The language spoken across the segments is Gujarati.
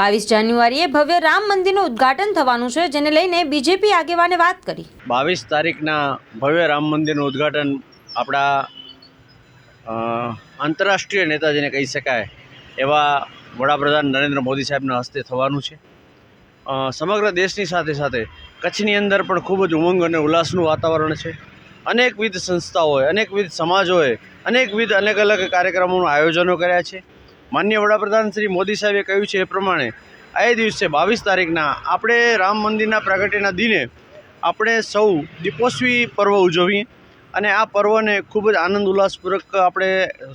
બાવીસ જાન્યુઆરીએ ભવ્ય રામ મંદિરનું ઉદ્ઘાટન થવાનું છે, જેને લઈને બીજેપી આગેવાને વાત કરી. બાવીસ તારીખના ભવ્ય રામ મંદિરનું ઉદ્ઘાટન આપણા આંતરરાષ્ટ્રીય નેતા જેને કહી શકાય એવા વડાપ્રધાન નરેન્દ્ર મોદી સાહેબના હસ્તે થવાનું છે. સમગ્ર દેશની સાથે સાથે કચ્છની અંદર પણ ખૂબ જ ઉમંગ અને ઉલ્લાસનું વાતાવરણ છે. અનેકવિધ સંસ્થાઓએ, અનેકવિધ સમાજોએ અનેકવિધ અલગ અલગ કાર્યક્રમોનું આયોજનો કર્યા છે. માન્ય વડાપ્રધાન શ્રી મોદી સાહેબે કહ્યું છે એ પ્રમાણે આ દિવસે બાવીસ તારીખના આપણે રામ મંદિરના પ્રાગટ્યના દિને આપણે સૌ દીપોત્સવી પર્વ ઉજવીએ અને આ પર્વને ખૂબ જ આનંદ ઉલ્લાસપૂર્વક આપણે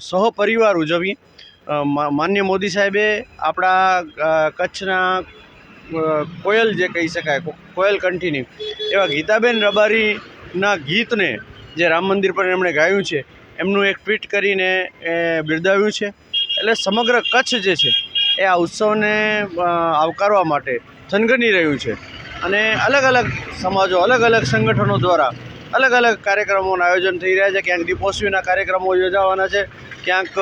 સહપરિવાર ઉજવીએ. માન્ય મોદી સાહેબે આપણા કચ્છના કોયલ જે કહી શકાય કોયલ કંઠીની, એવા ગીતાબેન રબારીના ગીતને જે રામ મંદિર પર એમણે ગાયું છે, એમનું એક ટ્વીટ કરીને એ બિરદાવ્યું છે. એટલે સમગ્ર કચ્છ જે છે એ આ ઉત્સવને આવકારવા માટે થનગની રહ્યું છે. અને અલગ અલગ સમાજો અલગ અલગ સંગઠનો દ્વારા અલગ અલગ કાર્યક્રમોનું આયોજન થઈ રહ્યા છે. ક્યાંક દીપોત્સવીના કાર્યક્રમો યોજાવાના છે ક્યાંક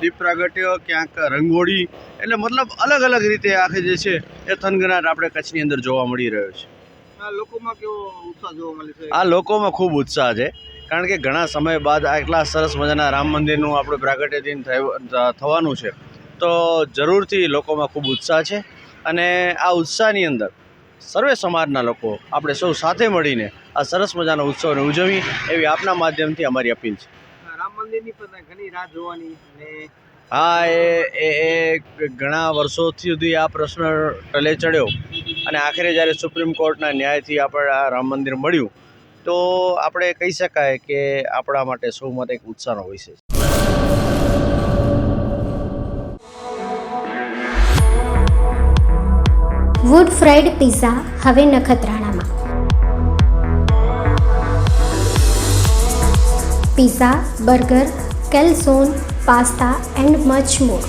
દીપ પ્રાગટ્ય ક્યાંક રંગોળી. એટલે મતલબ અલગ અલગ રીતે આખે જે છે એ થનગનાટ આપણે કચ્છની અંદર જોવા મળી રહ્યો છે. આ લોકોમાં કેવો ઉત્સાહ જોવા મળે છે? આ લોકોમાં ખૂબ ઉત્સાહ છે. કારણ કે ઘણા સમય બાદ આટલા સરસ મજાના રામ મંદિરનું આપણું પ્રાગટ્ય દિન થવાનું છે. તો જરૂરથી લોકોમાં ખૂબ ઉત્સાહ છે અને આ ઉત્સાહની અંદર સર્વે સમાજના લોકો આપણે સૌ સાથે મળીને આ સરસ મજાના ઉત્સવને ઉજવી એવી આપના માધ્યમથી અમારી અપીલ છે. રામ મંદિરની પણ ઘણી રાહ જોવાની હા એ એ એ ઘણા વર્ષોથી સુધી આ પ્રશ્ન ટલે ચડ્યો અને આખરે જ્યારે સુપ્રીમ કોર્ટના ન્યાયથી આપણે આ રામ મંદિર મળ્યું તો આપણે કહી શકાય કે આપણા માટે સૌ માટે એક ઉત્સાહનો વિષય છે. વુડ ફ્રાઈડ પિઝા હવે નખત્રાણામાં. Pizza burger calzone pasta and much more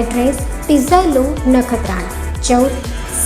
address pizza લો નખત્રાણા ચૌદ